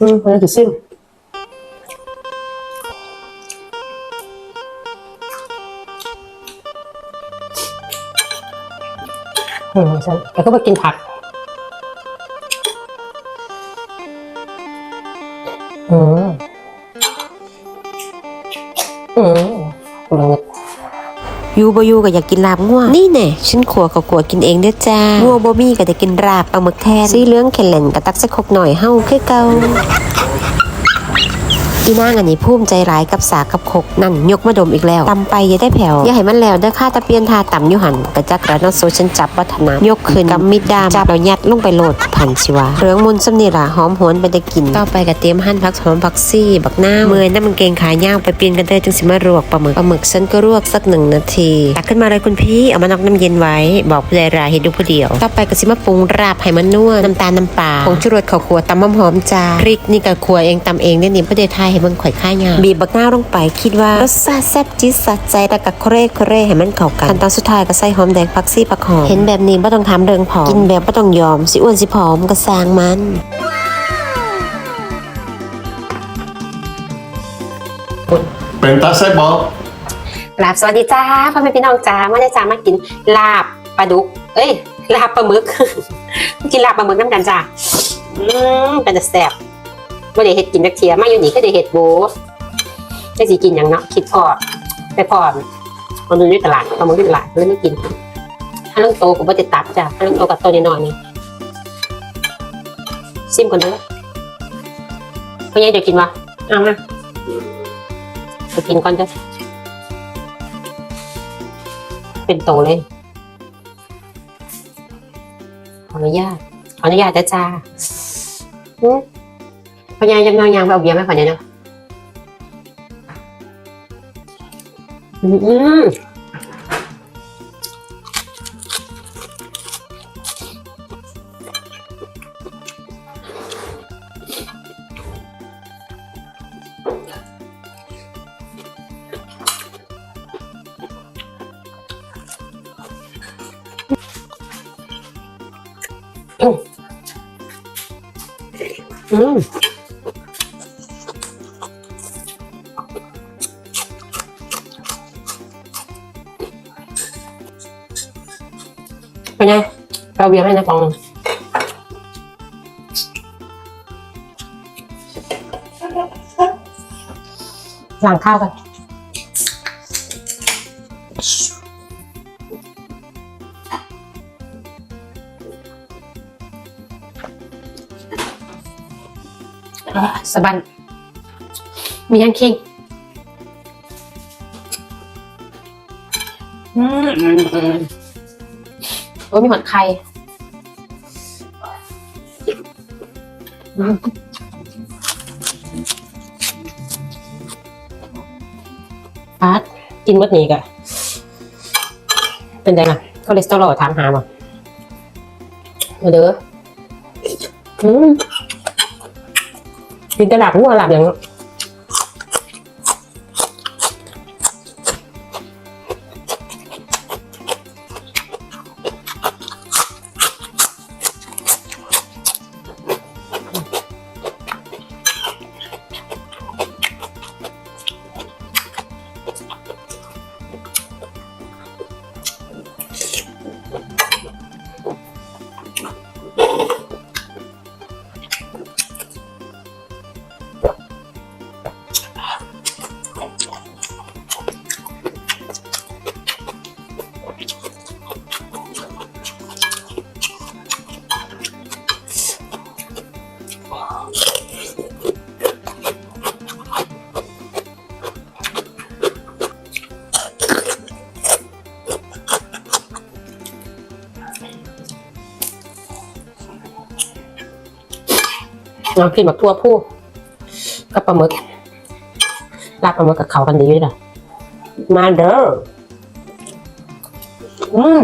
อืมมันจะซิมอืมฉันแต่ก็ไปกินผัก อืมอืมกูเลยอ ยู่บ่อยู่ก็อยากกินลาบงัวนี่แน่ฉันขัวก็ขัวกินเองเด้อจ้างัวบ่มีก็จะกินลาบปลาหมึกแทนสีเหลืองแข็งแหลนก็ตักใส่ครกหน่อยเฮาคือเก่า อีนางอันนี้ภูมิใจร้ายกับสากับคกนั่นยกมาดมอีกแล้วตำไปอย่าได้แผ่วอย่าให้มันแล้วเด้อค่าตะเปียนทาต่ำอยู่หันกระจักแล้วนาะโซฉันจับวัฒนายกขึ้นกำมิดดามจับแล้วยัดลงไปโหลดผันสิวะเครื่องมุนสำนีล่ะหอมหวนไปได้กินต่อไปก็เตรียมหั่นผักหอมผักซี่ บักหน้าเมื่อยน้ำมันเกงขาย่าวไปเปลี่ยนกันเด้อจึงสิมารวกปลาหมึกปลาหมึกฉันก็รวกสักหนึ่งนาทีตักขึ้นมาเลยคุณพี่เอามานอกน้ำเย็นไว้ บอกผู้ใดรายเห็นดูผู้เดียว ต่อไปก็สิมาปรุงราบให้มันนัวน้ำตาลน้ำปลาผงชูรสข้าวคั่วตำหอมหอมๆจ้าพริกนี่ก็คั่วเองตำเองเนี่ยนี่ผู้ใดทายให้เบิ่งข่อยค่ายาบีบบักหน้าวลงไปคิดว่ารสชาติแซ่บจี๊ดสะใจแล้วก็โคเร่โคเร่ให้มันเข้ากันขั้นตอนสุดท้ายก็ใส่หอมแดงผักซี่ผักหอมเห็นแบบนี้บ่ต้องทำเรื่องผอมกินแบบบ่ต้องยอมสิอ้วนสิผอมก็สร้างมันเป็นตาไส้บอกลาบสวัสดีจ้าพ่อแม่พี่น้องจ้ามาได้จ้ามากินลาบปลาดุก เอ้ยลาบปลาหมึก กินลาบปลาหมึกน้ำกันจ้าอืมเป็นจะแซ่บ ว่าได้เห็ดกินจักเทียมาอยู่นี่ก็ได้เห็ดโบได้สิกินอย่างเนาะคิดพอไปพอมันดูในตลาดปลาหมึกในตลาดเลยไม่กินถ้าลูกโตกูบ่จะตัดจ้าถ้าลูกโตกับโตน้อยนี่ซิมก่อนเด้อพ่อใหญ่เดี๋ยวกินวะเอามาไปกินก่อนจ้ะเป็นโตเลยขออนุญาตขออนุญาตจ้าอืม พญายยังนอนยังไปเอาเบียร์ไหมขอเนี่ยเนาะอืมอืม เป็นไงไปเอาเบียร์ให้นะฟองหนึ่งล้างข้าวกันอะสะบัน มียังคิงอืม โอ้ยมีหอดไข่อืมปาดกินมดนี้กะเป็นไงล่ะคอเลสเตอรอลถามหาบ่มาเด้ออืมกินแต่หลับงัวหลับอย่างนั้ น้ำพริกแบบทั่วผู้กับปลาหมึกลาบปลาหมึกกับเขากันดีด้วยล่ะมาเด้ออืม